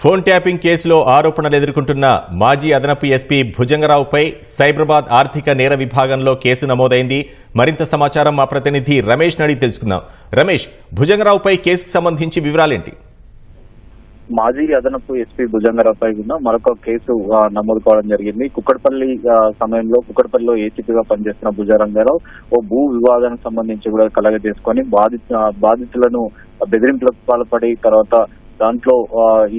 Phone tapping కేసులో ఆరోపణలు ఎదుర్కొంటున్న మాజీ అదనపు ఎస్పీ భుజంగరావుపై సైబరాబాద్ ఆర్థిక నేర విభాగంలో కేసు నమోదైంది. మరింత సమాచారం మా ప్రతినిధి రమేష్ నడి తెలుసుకుందాం. రమేష్ భుజంగరావుపై కేసుకు సంబంధించి వివరాలేంటి? మాజీ అదనపు ఎస్పీ భుజంగరావుపై ఉన్న మరొక కేసు నమోదు కావడం జరిగింది. కుక్కడపల్లి సమయంలో కుక్కడపల్లిలో ఏసీపీగా పనిచేస్తున్న భుజరంగారావు ఓ భూ వివాదానికి సంబంధించి కూడా కలగ చేసుకొని బాధిత బాధితులను బెదిరింపులకు పాల్పడి తర్వాత దాంట్లో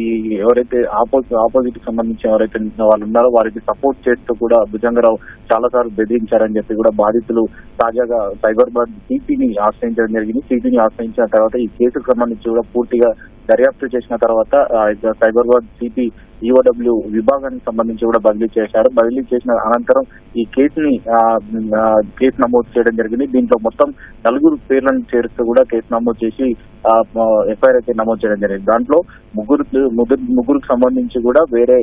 ఈ ఎవరైతే ఆపోజిట్ ఆపోజిట్కి సంబంధించి ఎవరైతే వాళ్ళు ఉన్నారో వారికి సపోర్ట్ చేస్తూ కూడా భుజంగరావు చాలా సార్లు బెదిరించారని చెప్పి కూడా బాధితులు తాజాగా సైబరాబాద్ సిపిని ఆశ్రయించడం జరిగింది. సిపిని ఆశ్రయించిన తర్వాత ఈ కేసుకు సంబంధించి కూడా పూర్తిగా దర్యాప్తు చేసిన తర్వాత సైబర్బాద్ సైబరాబాద్ సిపి ఈఓడబ్ల్యూ విభాగానికి సంబంధించి కూడా బదిలీ చేశారు. బదిలీ చేసిన అనంతరం ఈ కేసుని కేసు నమోదు చేయడం జరిగింది. దీంట్లో మొత్తం నలుగురు పేర్లను చేరుస్తూ కూడా కేసు నమోదు చేసి ఎఫ్ఐఆర్ అయితే నమోదు చేయడం జరిగింది. దాంట్లో ముగ్గురు ముగ్గురు ముగ్గురికి సంబంధించి కూడా వేరే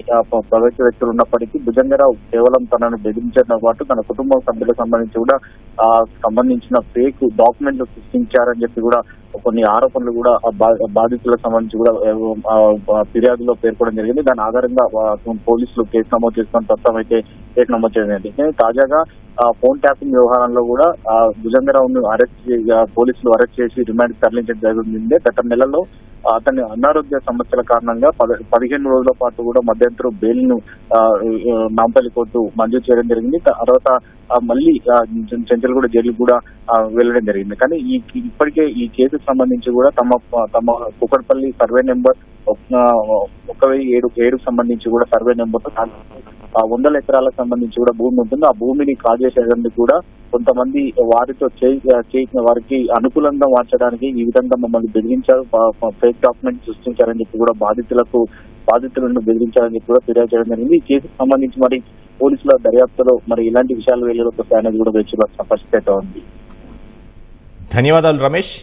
ప్రవేశ వ్యక్తులు ఉన్నప్పటికీ భుజంగరావు కేవలం తనను బెదిరించడంతో పాటు తన కుటుంబ సభ్యులకు సంబంధించి కూడా సంబంధించిన ఫేక్ డాక్యుమెంట్లు సృష్టించారని చెప్పి కూడా కొన్ని ఆరోపణలు కూడా బా- బాధితులకు సంబంధించి కూడా ఫిర్యాదులో పేర్కొనడం జరిగింది. దాని ఆధారంగా పోలీసులు కేసు నమోదు చేసుకుని ప్రస్తుతం అయితే కేసు నమోదు చేయడం జరిగింది. తాజాగా ఆ, ఫోన్ ట్యాపింగ్ వ్యవహారంలో కూడా భుజంగరావును అరెస్ట్ పోలీసులు అరెస్ట్ చేసి రిమాండ్ తరలించడం జరిగింది. గత నెలలో అతని అనారోగ్య సమస్యల కారణంగా పదిహేను రోజుల పాటు కూడా మధ్యంతరం బెయిల్ను నాంపల్లి కోర్టు మంజూరు చేయడం జరిగింది. తర్వాత మళ్ళీ చెంచల్గూడ జైలు కూడా వెళ్ళడం జరిగింది. కానీ ఈ ఇప్పటికే ఈ కేసుకు సంబంధించి కూడా తమ తమ కుక్కడపల్లి సర్వే నెంబర్ ఒక వెయ్యి ఏడు ఏడుకు సంబంధించి కూడా సర్వే నెంబర్ వందల ఎకరాలకు సంబంధించి కూడా భూమి ఉంటుంది. ఆ భూమిని కాజేసేందుకు కూడా కొంతమంది వారితో చేసిన వారికి అనుకూలంగా మార్చడానికి ఈ విధంగా మమ్మల్ని బెదిరించారు. ఫేక్ డాక్యుమెంట్ సృష్టించారని చెప్పి కూడా బాధితులకు బాధితులను బెదిరించారని చెప్పి కూడా ఫిర్యాదు చేయడం జరిగింది. ఈ కేసుకు సంబంధించి మరి పోలీసుల దర్యాప్తులో మరి ఇలాంటి విషయాలు వెళ్ళకపోతే అనేది కూడా వేచి స్పష్టత ఉంది. ధన్యవాదాలు రమేష్.